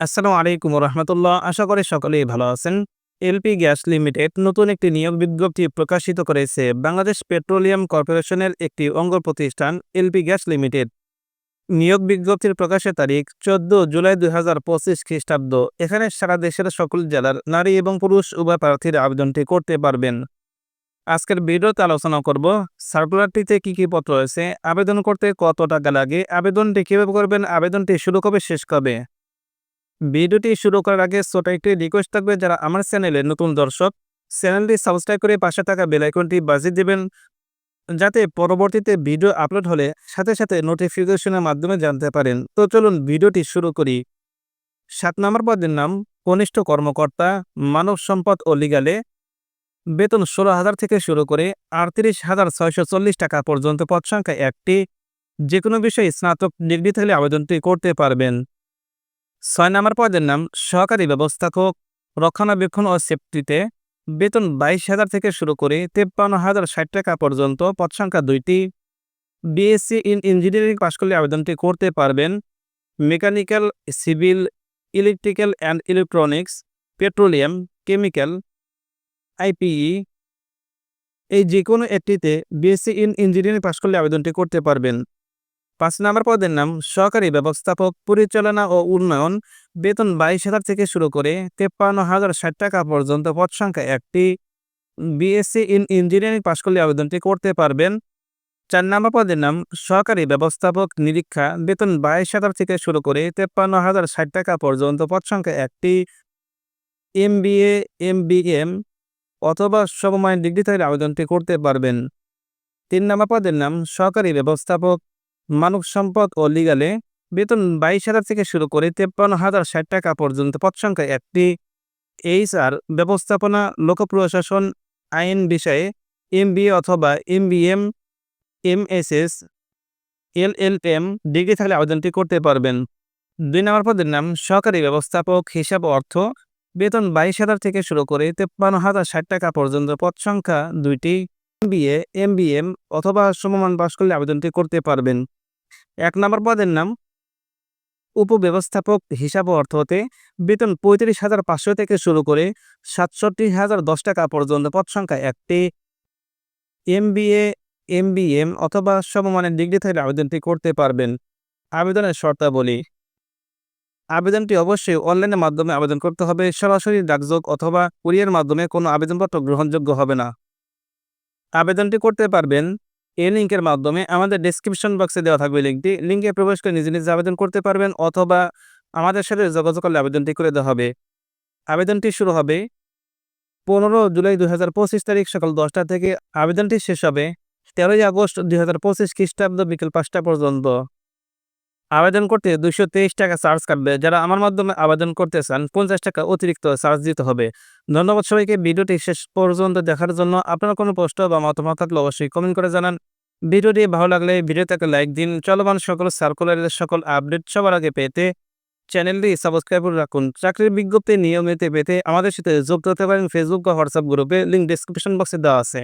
আসসালামু আলাইকুম রহমতুল্লাহ আশা করি সকলেই ভালো আছেন। এলপি গ্যাস লিমিটেড নতুন একটি নিয়োগ বিজ্ঞপ্তি প্রকাশিত করেছে বাংলাদেশ পেট্রোলিয়াম কর্পোরেশনের একটি অঙ্গ প্রতিষ্ঠান এলপি গ্যাস লিমিটেড। নিয়োগ বিজ্ঞপ্তির প্রকাশের তারিখ চোদ্দ জুলাই দুই হাজার পঁচিশ খ্রিস্টাব্দ। এখানে সারা দেশের সকল জেলার নারী এবং পুরুষ উভয় প্রার্থীর আবেদনটি করতে পারবেন। আজকের ভিডিওতে আলোচনা করব, সার্কুলারটিতে কি কি পত্র রয়েছে, আবেদন করতে কত টাকা লাগে, আবেদনটি কীভাবে করবেন, আবেদনটি শুরু কবে, শেষ কবে? ভিডিওটি শুরু করার আগে ছোট একটি রিকোয়েস্ট থাকবে যারা আমার চ্যানেলে নতুন দর্শক। চ্যানেলটি সাবস্ক্রাইব করে পাশে থাকা বেলাইকনটি বাজিয়ে দেবেন, যাতে পরবর্তীতে ভিডিও আপলোড হলে সাথে সাথে নোটিফিকেশনের মাধ্যমে জানতে পারেন। তো চলুন ভিডিওটি শুরু করি। সাত নম্বর পদের নাম, কনিষ্ঠ কর্মকর্তা, মানব সম্পদ ও লিগালে বেতন ষোলো হাজার থেকে শুরু করে আটত্রিশ হাজার ছয়শো চল্লিশ টাকা পর্যন্ত পদ সংখ্যা একটি। যে কোনো বিষয়ে স্নাতক ডিগ্রি থাকলে আবেদনটি করতে পারবেন। ছয় নম্বর পদের নাম সহকারী ব্যবস্থাপক, রক্ষণাবেক্ষণ ও সেফটিতে বেতন বাইশ হাজার থেকে শুরু করে তেপ্পান্ন হাজার ষাট টাকা পর্যন্ত পদ সংখ্যা দুইটি। বিএসসি ইন ইঞ্জিনিয়ারিং পাশ করলে আবেদনটি করতে পারবেন। Mechanical civil electrical and electronics petroleum chemical IPE এই যে কোনো একটিতে বিএসসি ইন ইঞ্জিনিয়ারিং পাশ করলে আবেদনটি করতে পারবেন। পাঁচ নম্বর পদের নাম সহকারী ব্যবস্থাপক, পরিচালনা ও উন্নয়ন। বেতন বাইশ হাজার থেকে শুরু করে তেপ্পান্ন হাজার ষাট টাকা পর্যন্ত পদ সংখ্যা একটি। বিএসসি ইন ইঞ্জিনিয়ারিং পাশ করলে আবেদনটি করতে পারবেন। চার নম্বর পদের নাম সহকারী ব্যবস্থাপক নিরীক্ষা। বেতন বাইশ হাজার থেকে শুরু করে তেপ্পান্ন হাজার ষাট টাকা পর্যন্ত পদ সংখ্যা একটি। M BA M B M অথবা সমমানের ডিগ্রি থেকে আবেদনটি করতে পারবেন। তিন নম্বর পদের নাম সহকারী ব্যবস্থাপক মানব সম্পদ ও লিগালে বেতন বাইশ হাজার থেকে শুরু করে তেপ্পান্ন হাজার ষাট টাকা পর্যন্ত পদ সংখ্যা একটি। এইচআর ব্যবস্থাপনা লোক প্রশাসন আইন বিষয়ে এম অথবা M BM M S S L L M degree থাকলে আবেদনটি করতে পারবেন। দুই নম্বর পদের নাম, সহকারী ব্যবস্থাপক হিসাব অর্থ, বেতন বাইশ হাজার থেকে শুরু করে তেপ্পান্ন হাজার ষাট টাকা পর্যন্ত পদ সংখ্যা দুইটি। এমবিএ এমবিএম অথবা সমমান পাশ করলে আবেদনটি করতে পারবেন। এক নম্বর পদের নাম উপব্যবস্থাপক হিসাব অর্থতে বেতন পঁয়ত্রিশ হাজার পাঁচশো থেকে শুরু করে সাতষট্টি হাজার দশ টাকা পর্যন্ত পদ সংখ্যা একটি। M B M B M অথবা সমমানের ডিগ্রি থেকে আবেদনটি করতে পারবেন। আবেদনের শর্তাবলী আবেদনটি অবশ্যই অনলাইনের মাধ্যমে আবেদন করতে হবে। সরাসরি ডাকযোগ অথবা কুরিয়ার মাধ্যমে কোনো আবেদনপত্র গ্রহণযোগ্য হবে না। আবেদনটি করতে পারবেন এই লিঙ্কের মাধ্যমে আমাদের ডিসক্রিপশন বক্সে দেওয়া থাকবে লিঙ্কটি। লিঙ্কে প্রবেশ করে নিজে নিজে আবেদন করতে পারবেন অথবা আমাদের সাথে যোগাযোগ করলে আবেদনটি করে দেওয়া হবে। আবেদনটি শুরু হবে পনেরো জুলাই দুই হাজার পঁচিশ তারিখ সকাল দশটা থেকে। আবেদনটি শেষ হবে তেরোই আগস্ট দুই হাজার পঁচিশ খ্রিস্টাব্দ বিকেল পাঁচটা পর্যন্ত। আবেদন করতে দুশো তেইশ টাকা চার্জ কাটবে। যারা আমার মাধ্যমে আবেদন করতে চান পঞ্চাশ টাকা অতিরিক্ত চার্জ দিতে হবে। ধন্যবাদ সবাইকে। ভিডিওটি শেষ পর্যন্ত দেখার জন্য আপনার কোনো প্রশ্ন বা মতামত থাকলে অবশ্যই কমেন্ট করে জানান। ভিডিওটি ভালো লাগলে ভিডিওটাকে লাইক দিন। চলমান সকল সার্কুলারের সকল আপডেট সবার আগে পেতে চ্যানেলটি সাবস্ক্রাইব করে রাখুন। চাকরির বিজ্ঞপ্তি নিয়মিত পেতে আমাদের সাথে যুক্ত হতে পারেন। ফেসবুক বা হোয়াটসঅ্যাপ গ্রুপে লিঙ্ক ডিসক্রিপশন বক্সে দেওয়া আছে।